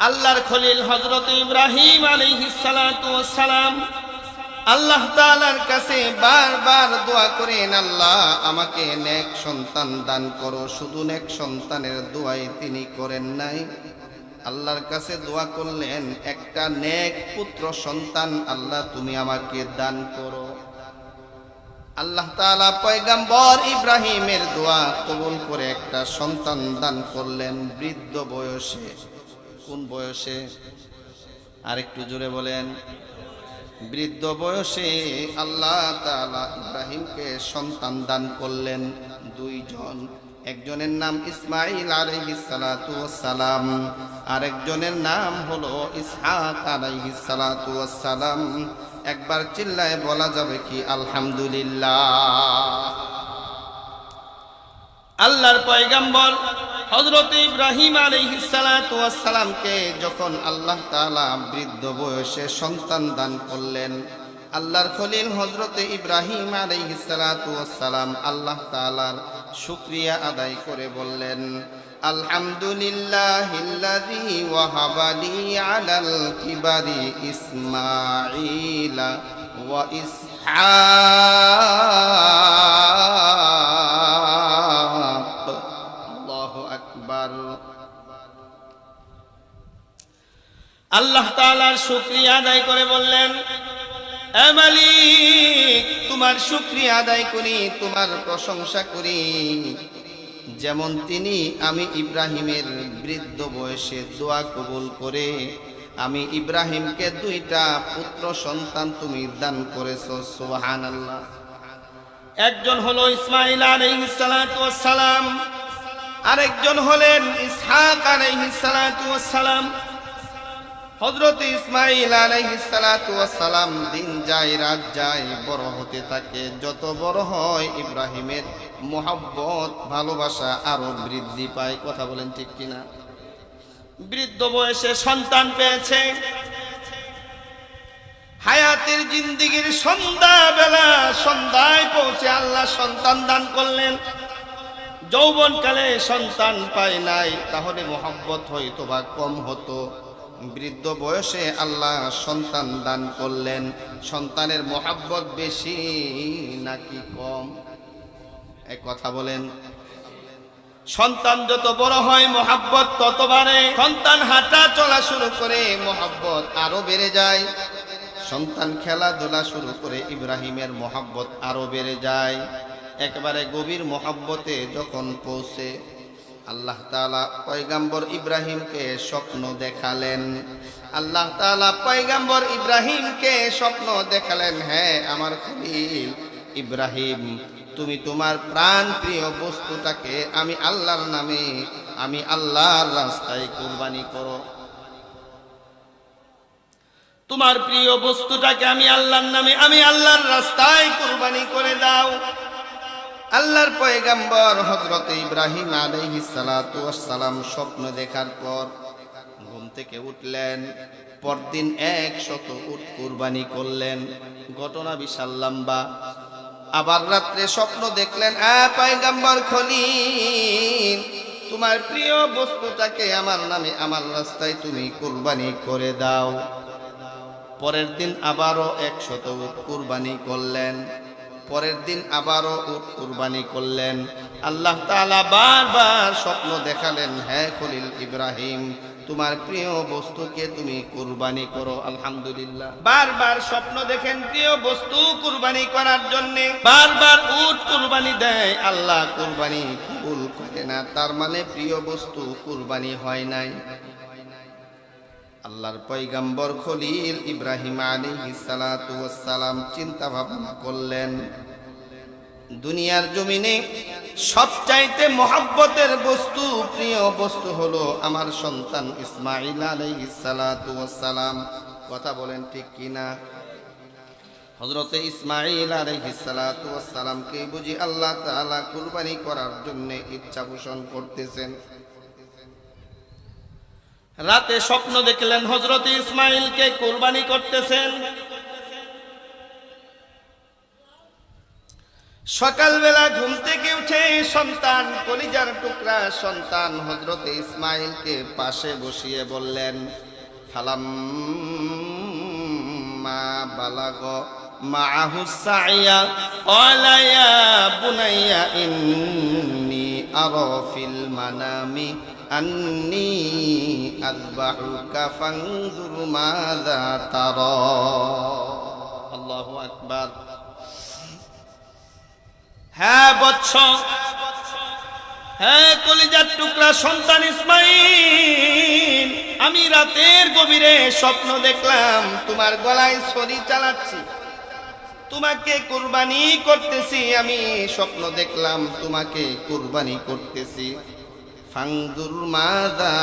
আল্লাহর খলিল হজরত ইব্রাহিম সালাম আল্লাহ তাআলার কাছে বারবার দোয়া করেন, আল্লাহ, আমাকে নেক সন্তান দান করো। শুধু নেক সন্তানের দোয়াই তিনি করেন নাই। আল্লাহর কাছে দোয়া করলেন, একটা নেক পুত্র সন্তান আল্লাহ তুমি আমাকে দান করো। আল্লাহ তাআলা পয়গাম্বর ইব্রাহিমের দোয়া কবুল করে একটা সন্তান দান করলেন বৃদ্ধ বয়সে। কোন বয়সে? আরেকটু জোরে বলেন। বৃদ্ধ বয়সে আল্লাহ তাআলা ইব্রাহিমকে সন্তান দান করলেন দুইজন। একজনের নাম ইসমাইল সালাম আরেকজনের নাম হলো ইসহাক সালাম একবার চিল্লায় বলা যাবে কি, আলহামদুলিল্লাহ। আল্লাহর পয়গাম্বর হজরত ইব্রাহিম আলাইহিসালামকে যখন আল্লাহ তাআলা বৃদ্ধ বয়সে সন্তান দান করলেন, আল্লাহর খলিল হজরত ইব্রাহিম আলাইহিসালাম আল্লাহ তাআলার শুক্রিয়া আদায় করে বললেন ওয়া ইসহাক। আল্লাহ তাআলার শুক্রিয়া আদায় করে বললেন তোমার শুকরিয়া আদায় করি, তোমার প্রশংসা করি। যেমন তিনি আমি ইব্রাহিমের বৃদ্ধ বয়সে দোয়া কবুল করে, আমি ইব্রাহিমকে দুইটা পুত্র সন্তান তুমি দান করেছ, সুবহানাল্লাহ। একজন হলো ইসমাইল আলাইহিস সালাতু ওয়াস সালাম, আরেকজন হলেন ইসহাক আলাইহিস হযরত ইসমাইল আলাইহিস সালাতু ওয়াস সালাম দিন যায়, রাত যায়, বড় হতে থাকে। যত বড় হয় ইব্রাহিমের মোহাব্বত, ভালোবাসা আরও বৃদ্ধি পায়। কথা বলেন ঠিক কিনা? বৃদ্ধ বয়সে সন্তান পেয়েছে। হায়াতের জিন্দিগির সন্ধ্যাবেলা সন্ধ্যায় পৌঁছে আল্লাহ সন্তান দান করলেন। যৌবনকালে সন্তান পায় নাই, তাহলে মোহাব্বত হয়তো বা কম হতো। বৃদ্ধ বয়সে আল্লাহ সন্তান দান করলেন। সন্তানের মোহাব্বত বেশি নাকি কম? এক কথা বলেন। সন্তান যত বড় হয়, মোহাব্বত তত বাড়ে। সন্তান হাঁটা চলা শুরু করে, মোহাব্বত আরও বেড়ে যায়। সন্তান খেলাধুলা শুরু করে, ইব্রাহিমের মোহাব্বত আরও বেড়ে যায়। একবারে গভীর মোহাব্বতে যখন পৌঁছে আল্লাহ তালা পয়গাম্বর ইব্রাহিমকে স্বপ্ন দেখালেন। আল্লাহ তাআলা পয়গাম্বর ইব্রাহিমকে স্বপ্ন দেখালেন হ্যাঁ আমার খলিল ইব্রাহিম, তুমি তোমার প্রাণ প্রিয় বস্তুটাকে আমি আল্লাহর নামে, আমি আল্লাহর রাস্তায় কুরবানি করো। তোমার প্রিয় বস্তুটাকে আমি আল্লাহর নামে, আমি আল্লাহর রাস্তায় কুরবানি করে দাও। আল্লাহর পয়গাম্বর হজরত ইব্রাহিম ওয়াস সালাম স্বপ্ন দেখার পর ঘুম থেকে উঠলেন, পরদিন এক শত উট কুরবানি করলেন। ঘটনা বিশাল লম্বা। আবার রাত্রে স্বপ্ন দেখলেন আ পয়গাম্বর খলিল, তোমার প্রিয় বস্তুটাকে আমার নামে আমার রাস্তায় তুমি কুরবানি করে দাও। পরের দিন আবারও একশত উট কুরবানি করলেন। পরের দিন আবারও কুরবানি করলেন। আল্লাহ তাআলা বারবার স্বপ্ন দেখালেন হ্যাঁ খলিল ইব্রাহিম, তোমার প্রিয় বস্তুকে তুমি কুরবানি করো। আলহামদুলিল্লাহ। বারবার স্বপ্ন দেখেন প্রিয় বস্তু কুরবানি করার জন্য। বারবার উট কুরবানি দেয়, আল্লাহ কুরবানি কবুল করে না। তার মানে প্রিয় বস্তু কুরবানি হয় নাই। আল্লাহর পৈগম্বর খলিল ইব্রাহিম আলী সালাম চিন্তা ভাবনা করলেন, দুনিয়ার জমিনে সবচাইতে মহাব্বতের বস্তু, প্রিয় বস্তু হলো আমার সন্তান ইসমাইল আলী সালাম কথা বলেন ঠিক কিনা হজরতে ইসমাইল আলাইহিস সালাতু ওয়াস সালামকে বুঝি আল্লাহ তাআলা কুরবানি করার জন্য ইচ্ছা পোষণ করতেছেন। রাতে স্বপ্ন দেখলেন হজরত ইসমাইলকে কোরবানি করতেছেন। সকালবেলা ঘুম থেকে উঠে সন্তান, কলিজার টুকরা সন্তান হজরতে ইসমাইলকে পাশে বসিয়ে বললেন ফালাম মা বালাগ মাহু বুনাইয়া ইন্নি আরও ফিল মানামি আন্নি আযবাহুকা ফানজুর মাযা তারা। আল্লাহু আকবার। হ্যাঁ বৎস। হ্যাঁ কলিজার টুকরা সন্তান ইসমাইল। আমি রাতের গভীরে স্বপ্ন দেখলাম, তোমার গলায় ছড়ি চালাচ্ছি। তোমাকে কুরবানি করতেছি, আমি স্বপ্ন দেখলাম, তোমাকে কুরবানি করতেছি। ফাংদুর মাদা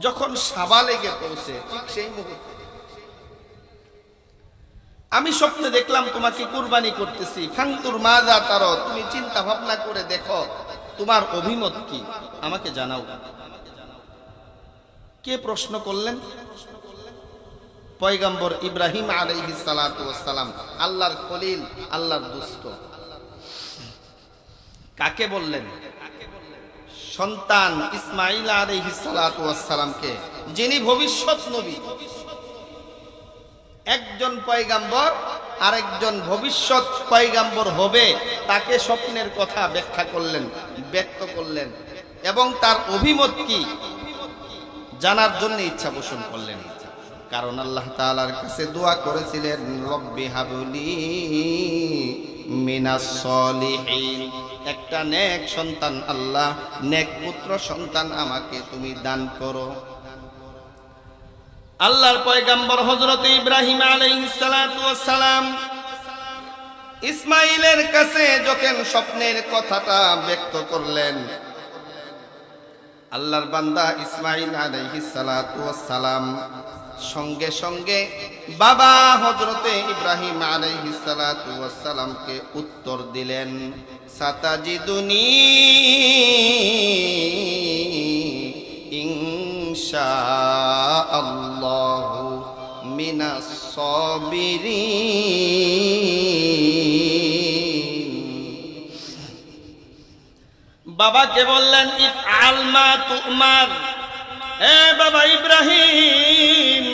যখন সাবা লেগে পৌঁছে ঠিক সেই মুহূর্তে। আমি স্বপ্নে দেখলাম তোমাকে কুরবানি করতেছি। ফাংতুর মাজা তার, তুমি চিন্তা ভাবনা করে দেখো, তোমার অভিমত কি? আমাকে জানাও। কে প্রশ্ন করলেন? পয়গম্বর ইব্রাহিম আলাইহি সালাম, আল্লাহর খলিল, আল্লাহর দুস্ত। কাকে বললেন? সন্তান ইসমাইল আলাইহি সালামকে যিনি ভবিষ্যৎ নবী। একজন পয়গাম্বর, আরেকজন ভবিষ্যৎ পয়গাম্বর হবে, তাকে স্বপ্নের কথা ব্যাখ্যা করলেন, ব্যক্ত করলেন, এবং তার অভিমত কি? জানার জন্য ইচ্ছা পোষণ করলেন। কারণ আল্লাহ তাআলার কাছে দোয়া করেছিলেন, রব্বি হাবুলি মিনাস একটা নেক সন্তান আল্লাহ, নেক পুত্র সন্তান আমাকে তুমি দান করো। আল্লাহর পয়গাম্বর হজরত ইব্রাহিম সালাম ইসমাইলের কাছে যখন স্বপ্নের কথাটা ব্যক্ত করলেন, আল্লাহর বান্দা ইসমাইল সালাম সঙ্গে সঙ্গে বাবা হজরতে ইব্রাহিম সালামকে উত্তর দিলেন। সাতাজিদুনি ইনশা আল্লাহু মিনাস সাবিরিন। বাবাকে বললেন ইফ আলমা তুমার। এ বাবা ইব্রাহিম,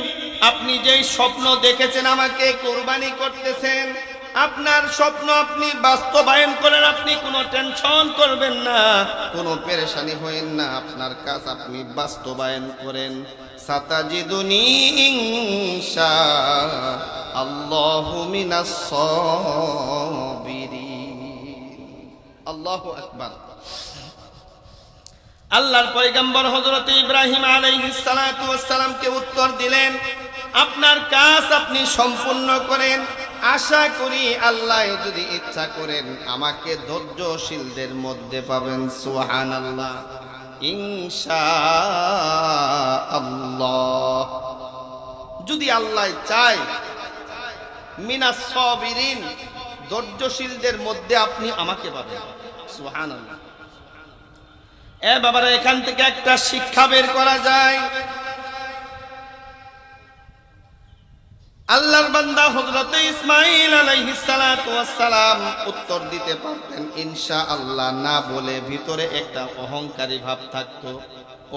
আপনি যেই স্বপ্ন দেখেছেন, আমাকে কোরবানি করতেছেন। আপনার স্বপ্ন আপনি বাস্তবায়ন করেন আপনি কোনো টেনশন করবেন না। কোনো পেরেশানি হয়েন না আপনার কাজ আপনি বাস্তবায়ন করেন। সাতাজিদুনি ইনশা আল্লাহ আল্লাহু আকবার। আল্লাহর পয়গম্বর হজরত ইব্রাহিম আলাইহিসসালামকে উত্তর দিলেন আপনার কাজ আপনি সম্পূর্ণ করেন। আশা করি আল্লাহ যদি ইচ্ছা করেন আমাকে ধৈর্যশীলদের মধ্যে পাবেন সুহান আল্লাহ ইনশা আল্লাহ যদি আল্লাহ চায়, মিনাস সবিরিন, ধৈর্যশীলদের মধ্যে আপনি আমাকে পাবেন সুহান আল্লাহ এ বাবারা, এখান থেকে একটা শিক্ষা বের করা যায়। আল্লাহর বান্দা হযরতে ইসমাঈল আলাইহিস সালাতু ওয়াস উত্তর দিতে পারতেন ইনশা আল্লাহ না বলে ভিতরে একটা অহংকারী ভাব থাকতো।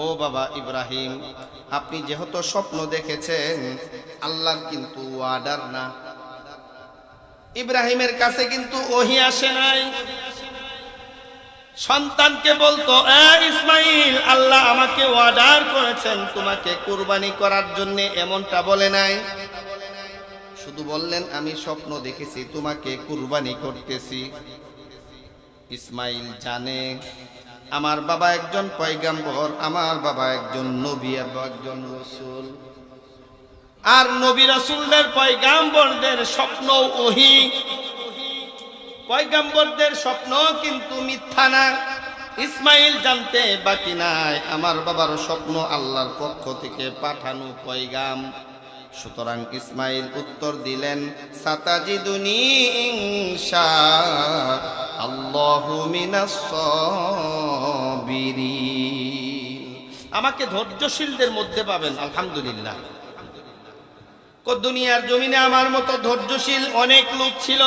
ও বাবা ইব্রাহিম, আপনি যেহেতু স্বপ্ন দেখেছেন, আল্লাহর কিন্তু ওয়ার্ডার না। ইব্রাহিমের কাছে কিন্তু ওহি আসে নাই। সন্তানকে বলতো ইসমাইল আল্লাহ আমাকে অর্ডার করেছেন, তোমাকে কুরবানি করার জন্য এমনটা বলে নাই। শুধু বললেন, আমি স্বপ্ন দেখেছি, তোমাকে কুরবানি করতেছি। ইসমাইল জানে, আমার বাবা একজন পয়গাম্বর, আমার বাবা একজন নবী একজন রসুল। আর নবী রসুলদের পয়গাম্বরদের স্বপ্ন ওহি। পয়গাম্বরদের স্বপ্ন কিন্তু মিথ্যা না। ইসমাইল জানতে বাকি নাই, আমার বাবার স্বপ্ন আল্লাহর পক্ষ থেকে পাঠানো পয়গাম। সুতরাং ইসমাইল উত্তর দিলেন মিনাস সাবিরিন। আমাকে ধৈর্যশীলদের মধ্যে পাবেন, আলহামদুলিল্লাহ। দুনিয়ার জমিনে আমার মতো ধৈর্যশীল অনেক লোক ছিল।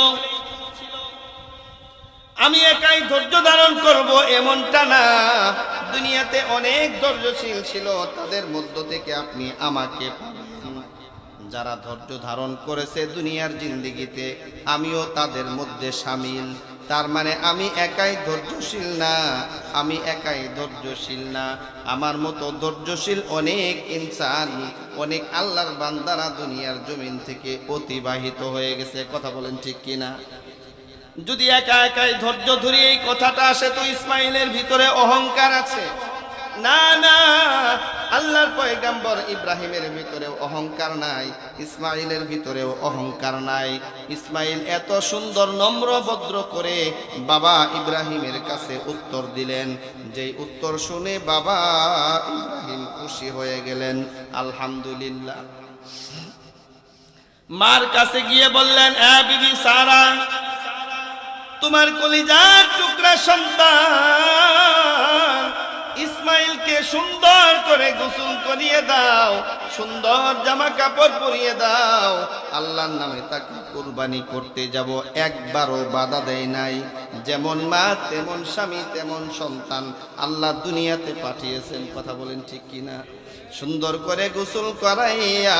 আমি একাই ধৈর্য ধারণ করব এমনটা না। দুনিয়াতে অনেক ধৈর্যশীল ছিল, তাদের মধ্য থেকে আপনি আমাকে যারা ধৈর্য ধারণ করেছে দুনিয়ার জিন্দিগিতে, আমিও তাদের মধ্যে সামিল। তার মানে আমি একাই ধৈর্যশীল না, আমি একাই ধৈর্যশীল না। আমার মতো ধৈর্যশীল অনেক ইনসান, অনেক আল্লাহর বান্দারা দুনিয়ার জমিন থেকে অতিবাহিত হয়ে গেছে। কথা বলেন ঠিক কিনা? যদি একা একাই ধৈর্য ধরে এই কথাটা আসে তো ইসমাইলের ভিতরে অহংকার আছে। না না আল্লাহর পয়গাম্বর ইব্রাহিমের ভিতরেও অহংকার নাই, ইসমাইলের ভিতরেও অহংকার নাই। ইসমাইল এত সুন্দর, নম্র, ভদ্র করে বাবা ইব্রাহিমের কাছে উত্তর দিলেন। যেই উত্তর শুনে বাবা ইব্রাহিম খুশি হয়ে গেলেন। আলহামদুলিল্লাহ। মার কাছে গিয়ে বললেন বিবি সারা, তোমার কলিজার টুকরা সন্তান ইসমাইলকে সুন্দর করে গোসল করিয়ে দাও, সুন্দর জামা কাপড় পরিয়ে দাও। আল্লাহর নামে তাকে কুরবানি করতে যাব, একবারও বাধা দেয় নাই। যেমন মা, তেমন স্বামী, তেমন সন্তান আল্লাহ দুনিয়াতে পাঠিয়েছেন। কথা বলেন ঠিক কিনা? সুন্দর করে গোসল করাইয়া,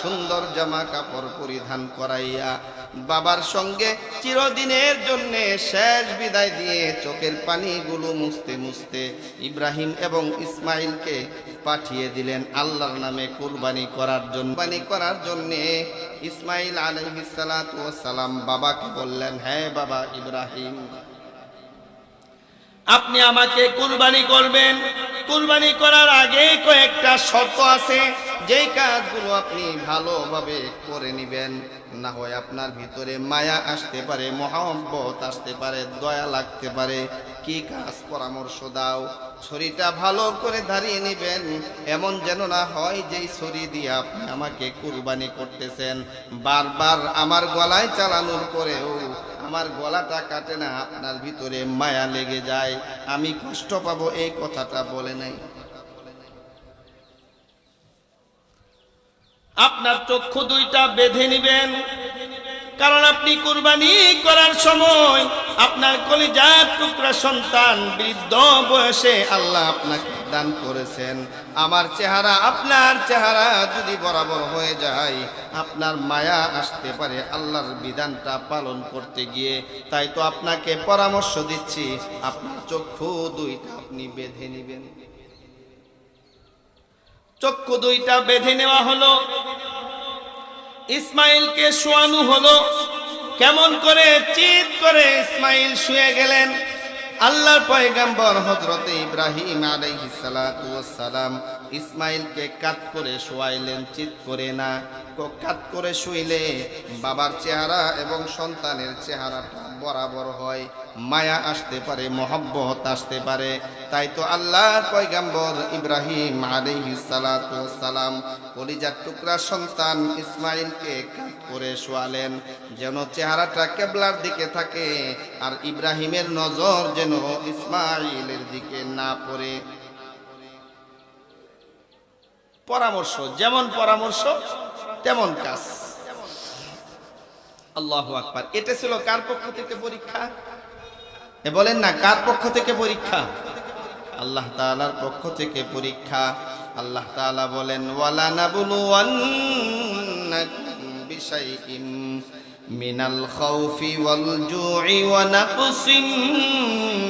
সুন্দর জামা কাপড় পরিধান করাইয়া বাবার সঙ্গে চিরদিনের জন্য শেষ বিদায় দিয়ে চোখের পানিগুলো মুছতে মুছতে ইব্রাহিম এবং ইসমাইলকে পাঠিয়ে দিলেন আল্লাহর নামে কুরবানি করার জন্য। কুরবানি করার জন্য ইসমাইল সালাম বাবাকে বললেন হ্যাঁ বাবা ইব্রাহিম, আপনি আমাকে কুরবানি করবেন কুরবানি করার আগে কয়েকটা শর্ত আছে। যেই কাজগুলো আপনি ভালোভাবে করে নেবেন, না হয় আপনার ভিতরে মায়া আসতে পারে, মহাব্বত আসতে পারে, দয়া লাগতে পারে। কি কাজ পরামর্শ দাও। ছড়িটা ভালো করে দাঁড়িয়ে নেবেন। এমন যেন না হয় যেই ছড়ি দিয়ে আপনি আমাকে কুরবানি করতেছেন। বারবার আমার গলায় চালানোর পরেও আমার গলাটা কাটে না, আপনার ভিতরে মায়া লেগে যায়। আমি কষ্ট পাবো, এই কথাটা বলে নাই। আপনার চক্ষু দুইটা বেঁধে নিবেন, কারণ আপনি কুরবানি করার সময় আপনার কলিজার টুকরা সন্তান, বৃদ্ধ বয়সে আল্লাহ আপনাকে দান করেছেন। আমার চেহারা আপনার চেহারা যদি বরাবর হয়ে যায়, আপনার মায়া আসতে পারে আল্লাহর বিধানটা পালন করতে গিয়ে। তাই তো আপনাকে পরামর্শ দিচ্ছি, আপনার চক্ষু দুইটা আপনি বেঁধে নেবেন। চক্ষু দুইটা বেঁধে নেওয়া হলো। ইসমাইলকে শোয়ানো হলো। কেমন করে চিৎ করে ইসমাইল শুয়ে গেলেন। আল্লাহর পয়গাম্বর হজরতে ইব্রাহিম আলাইহিস সালাম ইসমাইলকে কাত করে শোয়াইলেন, চিৎ করে না। কাত করে শুইলে বাবার চেহারা এবং সন্তানের চেহারাটা বরাবর হয়। মায়া আসতে পারে, মহব্বত আসতে পারে। তাই তো আল্লাহর পয়গাম্বর ইব্রাহিম সালাতু সালাম কলিজার টুকরা সন্তান ইসমাইলকে কাত করে শোয়ালেন, যেন চেহারাটা কেবলার দিকে থাকে আর ইব্রাহিমের নজর যেন ইসমাইলের দিকে না পড়ে। পরামর্শ, যেমন পরামর্শ, তেমন কাজ। আল্লাহ আকবার। এটা ছিল কার পক্ষ থেকে পরীক্ষা? বলেন না, কার পক্ষ থেকে পরীক্ষা? আল্লাহ তাআলার পক্ষ থেকে পরীক্ষা। আল্লাহ তালা বলেন ওয়ালা নাবলুওয়ান্নাকুম বিশাইইম মিনাল খাউফি ওয়াল জু'i ওয়া নাকসিম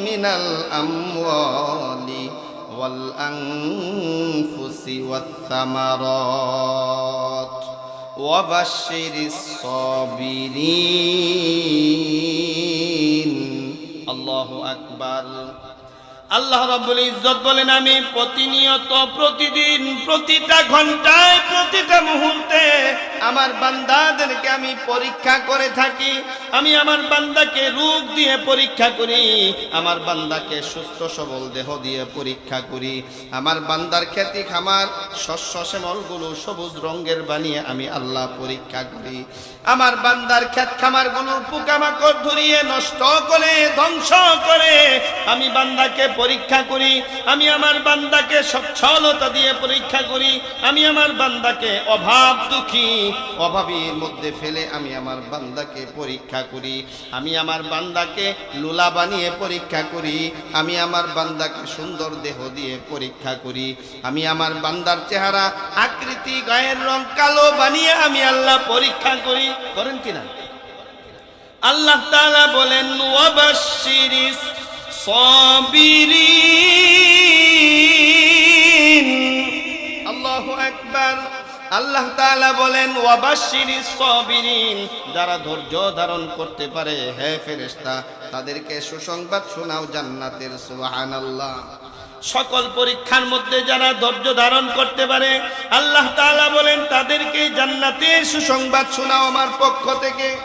মিনাল আমওয়ালি ওয়াল আনফুসি ওয়াত থামারাত وبشر الصابرين الله أكبر আল্লাহ রাব্বুল ইজ্জত বলেন আমি প্রতিনিয়ত প্রতিদিন প্রতিটা ঘন্টায় প্রতিটা মুহূর্তে আমার বান্দাদেরকে আমি পরীক্ষা করে থাকি, আমি আমার বান্দাকে রূপ দিয়ে পরীক্ষা করি, আমার বান্দাকে সুস্থ সবল দেহ দিয়ে পরীক্ষা করি। আমার বান্দার খ্যাতি খামার, শস্য শ্যামলগুলো সবুজ রঙের বানিয়ে আমি আল্লাহ পরীক্ষা করি। আমার বান্দার ক্ষেত খামারগুলো পোকামাকড় ধরিয়ে নষ্ট করে, ধ্বংস করে, আমি বান্দাকে পরীক্ষা করি, আমি আমার বান্দাকে সচ্ছলতা দিয়ে পরীক্ষা করি, আমি আমার বান্দাকে অভাব দুঃখী অভাবীর মধ্যে ফেলে আমি আমার বান্দাকে পরীক্ষা করি, আমি আমার বান্দাকে লোলা বানিয়ে পরীক্ষা করি, আমি আমার বান্দাকে সুন্দর দেহ দিয়ে পরীক্ষা করি, আমি আমার বান্দার চেহারা, আকৃতি, গায়ের রং কালো বানিয়ে আমি আল্লাহ পরীক্ষা করি। করেন কিনা আল্লাহ তাআলা বলেন, ওয়াবাশশিরিস আল্লাহ তাআলা বলেন যারা ধৈর্য ধারণ করতে পারে, হে ফেরেশতা, তাদেরকে সুসংবাদ শোনাও জান্নাতের, সুবহানাল্লাহ। সকল পরীক্ষার মধ্যে যারা ধৈর্য ধারণ করতে পারে, আল্লাহ তাআলা বলেন তাদেরকে জান্নাতের সুসংবাদ শোনাও আমার পক্ষ থেকে।